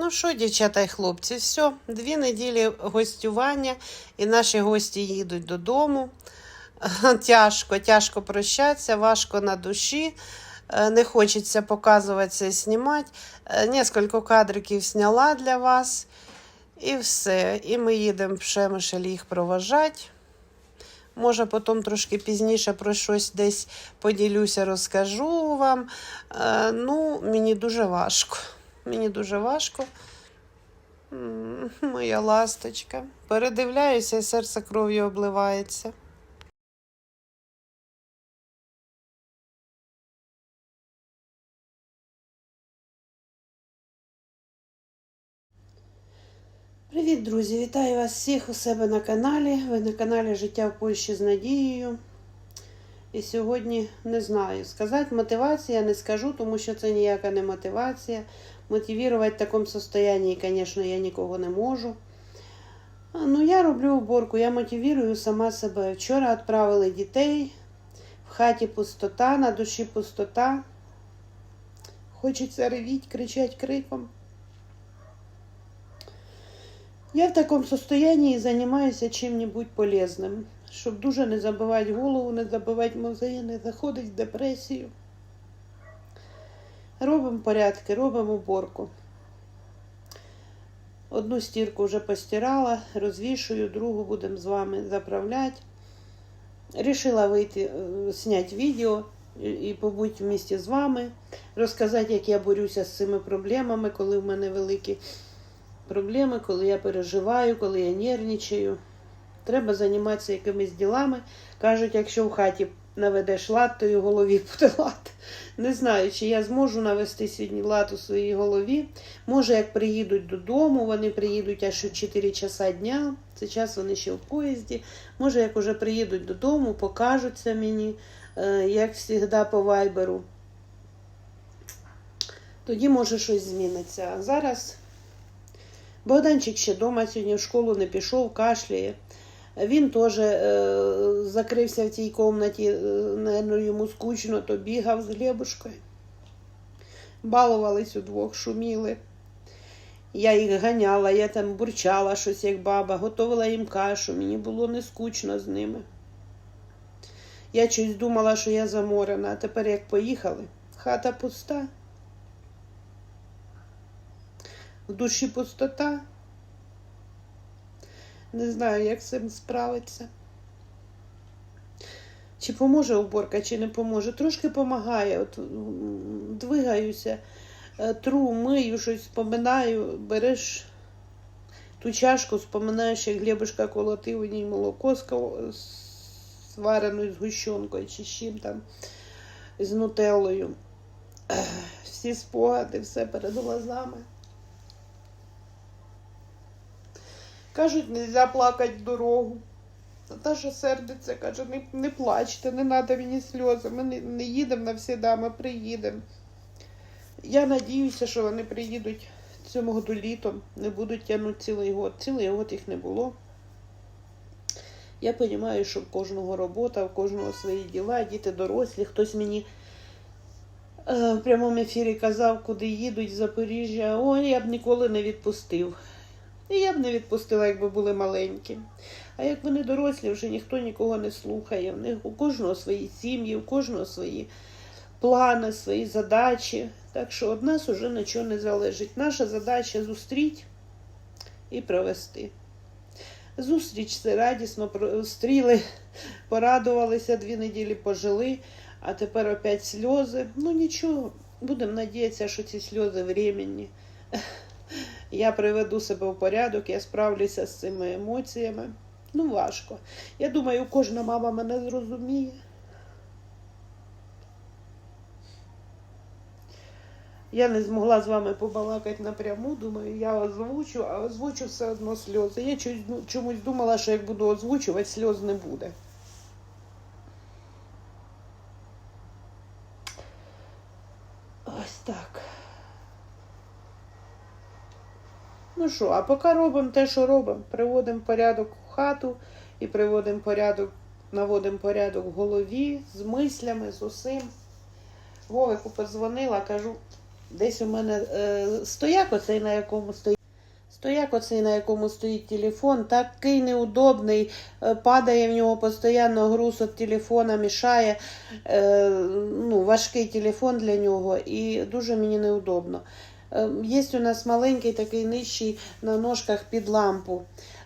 Ну що, дівчата і хлопці, все, дві неділі гостювання, і наші гості їдуть додому. Тяжко, тяжко прощатися, важко на душі. Е, Не хочеться показуватися і знімати. Е, Несколько кадриків зняла для вас. І все. І ми їдемо в Шемишель їх проважати. Може, потім трошки пізніше про щось десь поділюся, розкажу вам. Е, ну, мені дуже важко. Мені дуже важко. Моя ласточка. Передивляюся, і серце кров'ю обливається. Привіт, друзі! Вітаю вас всіх у себе на каналі. Ви на каналі Життя в Польщі з Надією. І сьогодні не знаю. Сказати мотивація не скажу, тому що це ніяка не мотивація. Мотивувати в такому состоянні, звісно, я нікого не можу. Ну, я роблю уборку, я мотивую сама себе. Вчора відправили дітей. В хаті пустота, на душі пустота. Хочеться ревіть, кричать криком. Я в такому состоянии займаюся чим-небудь полезним, щоб дуже не забивати голову, не забивати мозги, не заходити в депресію. Робимо порядки, робимо уборку. Одну стірку вже постирала, розвішую, другу будемо з вами заправляти. Рішила вийти, е, зняти відео і- побути в місті з вами, розказати, як я борюся з цими проблемами, коли в мене великі проблеми, коли я переживаю, коли я нервничаю. Треба займатися якимись ділами. Кажуть, якщо в хаті наведеш лад, то і в голові буде лад. Не знаю, чи я зможу навести сьогодні лад у своїй голові. Може, як приїдуть додому, вони приїдуть аж у 4 часа дня. Це час вони ще в поїзді. Може, як уже приїдуть додому, покажуться мені, е, як завжди, по вайберу. Тоді може щось зміниться. А зараз Богданчик ще вдома сьогодні в школу не пішов, кашляє. Він теж е, закрився в тій кімнаті, е, наверно, йому скучно, то бігав з Глебушкою. Балувались удвох, шуміли. Я їх ганяла, я там бурчала щось, як баба, готувала їм кашу, мені було не скучно з ними. Я щось думала, що я заморена, а тепер як поїхали, хата пуста. В душі пустота. Не знаю, як з цим справитися. Чи поможе уборка, чи не поможе. Трошки допомагає. От двигаюся, е, тру, мию, щось споминаю, береш ту чашку, споминаєш, як Глебушка колотив у ній молоко з з вареною згущенкою чи з чим там, з нутеллою. Всі спогади, все перед глазами. Кажуть, нельзя плакати в дорогу. Наташа сердиться, каже, не, не плачте, не треба мені сльози. Ми не, не їдемо навсіда, ми приїдемо. Я надіюся, що вони приїдуть цього году літом, не будуть тягнути цілий год. Цілий год їх не було. Я розумію, що в кожного робота, в кожного свої діла, діти дорослі. Хтось мені е, в прямому ефірі казав, куди їдуть з Запоріжжя. Ой, я б ніколи не відпустив. І я б не відпустила, якби були маленькі. А як вони дорослі, вже ніхто нікого не слухає. В них у кожного свої сім'ї, у кожного свої плани, свої задачі. Так що від нас уже нічого не залежить. Наша задача зустріти і провести. Зустріч це радісно, стріли, порадувалися, дві неділі пожили, а тепер опять сльози. Ну нічого, будемо надіятися, що ці сльози временні. Я приведу себе в порядок, я справлюся з цими емоціями. Ну, важко. Я думаю, кожна мама мене зрозуміє. Я не змогла з вами побалакати напряму, думаю, я озвучу, а озвучу все одно сльози. Я чомусь, ну, думала, що як буду озвучувати, сльоз не буде. Ось так. Ну а поки робимо те, що робимо. Приводимо порядок в хату і приводимо порядок, наводимо порядок в голові, з мислями, з усім. Вовику подзвонила, кажу, Десь у мене е, стояк оцей, на якому стоїть. Стояк оцей, на якому стоїть телефон, такий неудобний, е, падає в нього постійно груз від телефона, мішає. Е, ну, важкий телефон для нього і дуже мені неудобно. Є у нас маленький такий нижчий на ножках під лампу.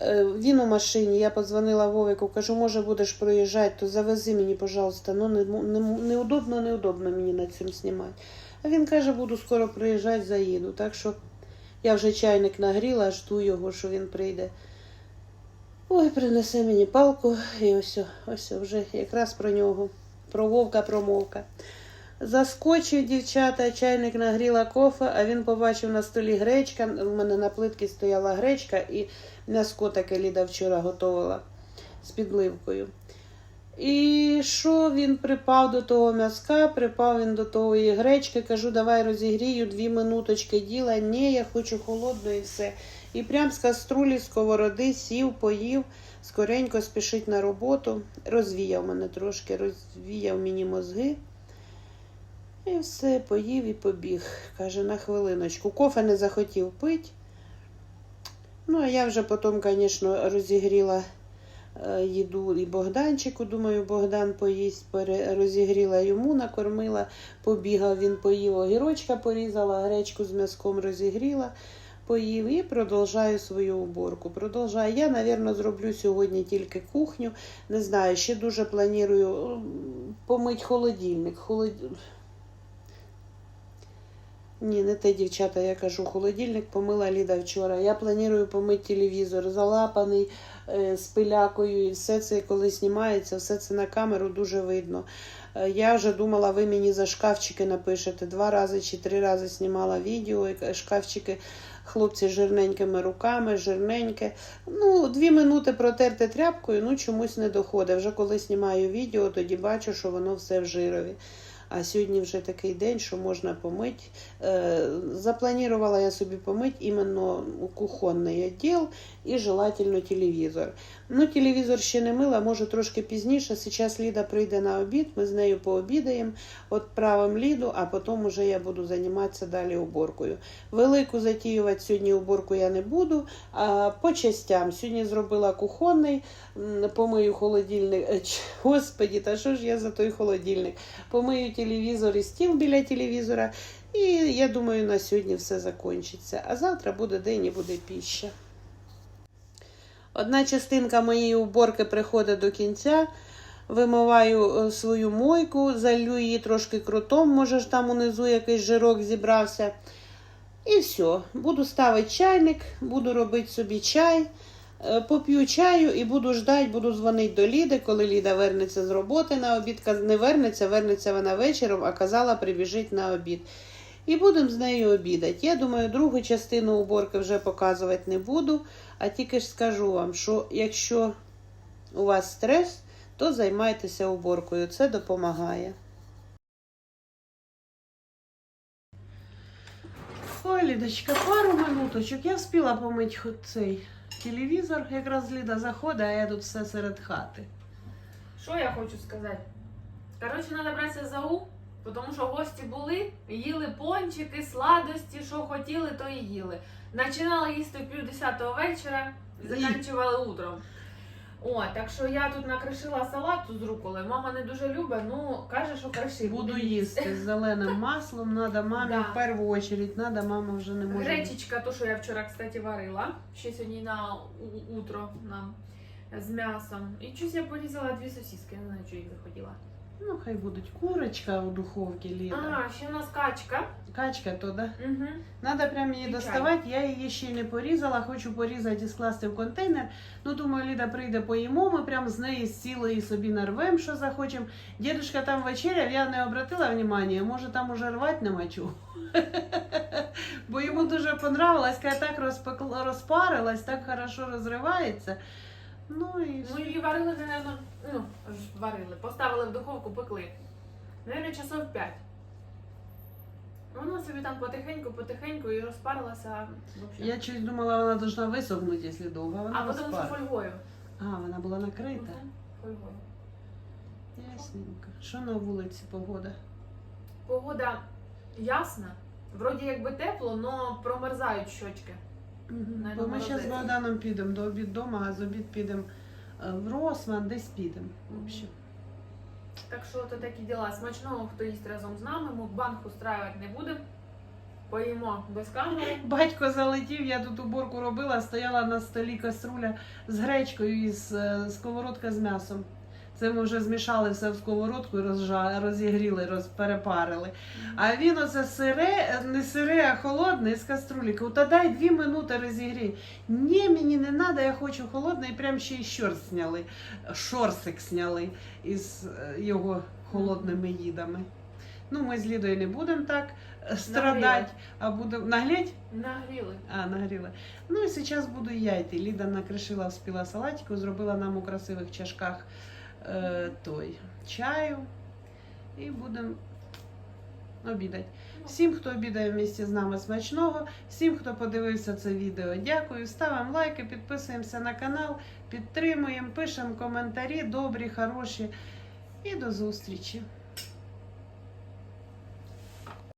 Е, Він у машині, я подзвонила Вовику, кажу, може будеш проїжджати, то завези мені, пожалуйста. Ну, не, не, неудобно, неудобно мені на цьому знімати. А він каже, буду скоро приїжджати, заїду. Так що я вже чайник нагріла, жду його, що він прийде. Ой, принесе мені палку і ось, ось вже якраз про нього. Про вовка промовка. Заскочив дівчата, чайник нагріла кофе, а він побачив на столі гречка. У мене на плитці стояла гречка і м'яско таке Ліда вчора готувала з підливкою. І що він припав до того м'язка, припав він до тої гречки, кажу, давай розігрію дві минуточки діла. Ні, я хочу холодно і все. І прям з каструлі, сковороди сів, поїв, скоренько спішить на роботу. Розвіяв мене трошки, розвіяв мені мозги. І все, поїв і побіг. Каже, на хвилиночку. Кофе не захотів пити. Ну, а я вже потім, звісно, розігріла е, їду і Богданчику. Думаю, Богдан поїсть, розігріла йому, накормила, побігав, він поїв, огірочка порізала, гречку з м'язком розігріла, поїв і продовжую свою уборку. Продовжаю. Я, мабуть, зроблю сьогодні тільки кухню. Не знаю, ще дуже планую м, помить холодильник. Холод... Ні, не те, дівчата, я кажу, холодильник помила Ліда вчора. Я планую помити телевізор, залапаний е, з пилякою, і все це, коли знімається, все це на камеру дуже видно. Е, я вже думала, ви мені за шкафчики напишете. Два рази чи три рази знімала відео, шкафчики хлопці жирненькими руками, жирненьке. Ну, дві минути протерти тряпкою, ну чомусь не доходить. Вже коли знімаю відео, тоді бачу, що воно все в жирові. А сьогодні вже такий день, що можна помити. Е, запланувала я собі помити іменно кухонний відділ і желательно телевізор. Ну, телевізор ще не мила, може трошки пізніше. Зараз Ліда прийде на обід, ми з нею пообідаємо, відправимо Ліду, а потім уже я буду займатися далі уборкою. Велику затіювати сьогодні уборку я не буду, а по частям. Сьогодні зробила кухонний, помию холодильник. Е, Господі, та що ж я за той холодильник? Помию телевізор і стіл біля телевізора. І я думаю, на сьогодні все закінчиться. А завтра буде день і буде піща. Одна частинка моєї уборки приходить до кінця. Вимиваю е, свою мойку, залью її трошки крутом, може ж там унизу якийсь жирок зібрався. І все. Буду ставити чайник, буду робити собі чай, поп'ю чаю і буду ждати, буду дзвонити до Ліди, коли Ліда вернеться з роботи на обід. Не вернеться, вернеться вона вечором, а казала, прибіжить на обід. І будемо з нею обідати. Я думаю, другу частину уборки вже показувати не буду, а тільки ж скажу вам, що якщо у вас стрес, то займайтеся уборкою. Це допомагає. Ой, Лідочка, пару минуточок. Я встигла помити цей телевізор. Якраз Ліда заходить, а я тут все серед хати. Що я хочу сказати? Коротше, треба братися за ум, тому що гості були, їли пончики, сладості, що хотіли, то і їли. Починали їсти в пів десятого вечора, закінчували утром. О, так що я тут накришила салат з руколи. Мама не дуже любить, ну каже, що краши. Буду їсти з зеленим маслом. Надо мамі Да. в першу чергу, Надо, мама вже не може. Гречечка, то, що я вчора, кстати, варила, ще сьогодні на утро нам з м'ясом. І щось я порізала дві сосиски, я не знаю, що їх захотіла. Ну, хай будуть курочка у духовці, Ліда. А, ще у нас качка. Качка то, да? Угу. Надо прям її доставати. Я її ще не порізала, хочу порізати і скласти в контейнер. Ну, думаю, Ліда прийде поїмо, ми прям з неї з цілої собі нарвем, що захочемо. Дідушка там вечеряв, я не обратила внимання, може там уже рвати нема чого. Бо йому дуже понравилось, коли так розпарилась, так хорошо розривається. Ну і Ми її варили, наверное, ну, ж варили, поставили в духовку, пекли. Наверное, часов 5. Вона собі там потихеньку-потихеньку і розпарилася. вообще. я щось думала, вона должна висохнути, якщо довго. а Вона А потім що розпар- фольгою. А, вона була накрита. Мгм, Фольгою. Ясненько. Що на вулиці погода? Погода ясна, Вроді якби тепло, но промерзають щочки. Навіть Бо ми зараз з. Богданом підемо до обід дома, а з обід підемо е, в Росман, десь підемо. Общем. Так що то такі діла. Смачного, хто їсть разом з нами, мукбанг устраювати не будемо. Поїмо без камери. Батько залетів, я тут уборку робила, стояла на столі каструля з гречкою і з е, сковородка з м'ясом. Це ми вже змішали все в сковородку і розжа... розігріли, розперепарили. А він оце сире, не сире, а холодне з каструлі. Кажу, Та дай дві минути розігрій. Ні, мені не треба, я хочу холодне, і прям ще й щорс зняли, шорсик зняли із е, його холодними їдами. Ну, ми з Лідою не будемо так е, страдати, а будемо наглядь. Нагріли. А, нагріли. Ну і зараз буду я йти. Ліда накришила, вспіла салатику, зробила нам у красивих чашках е, той чаю. І будемо обідати. Всім, хто обідає в місті з нами смачного, всім, хто подивився це відео, дякую. Ставимо лайки, підписуємося на канал, підтримуємо, пишемо коментарі, добрі, хороші. І до зустрічі!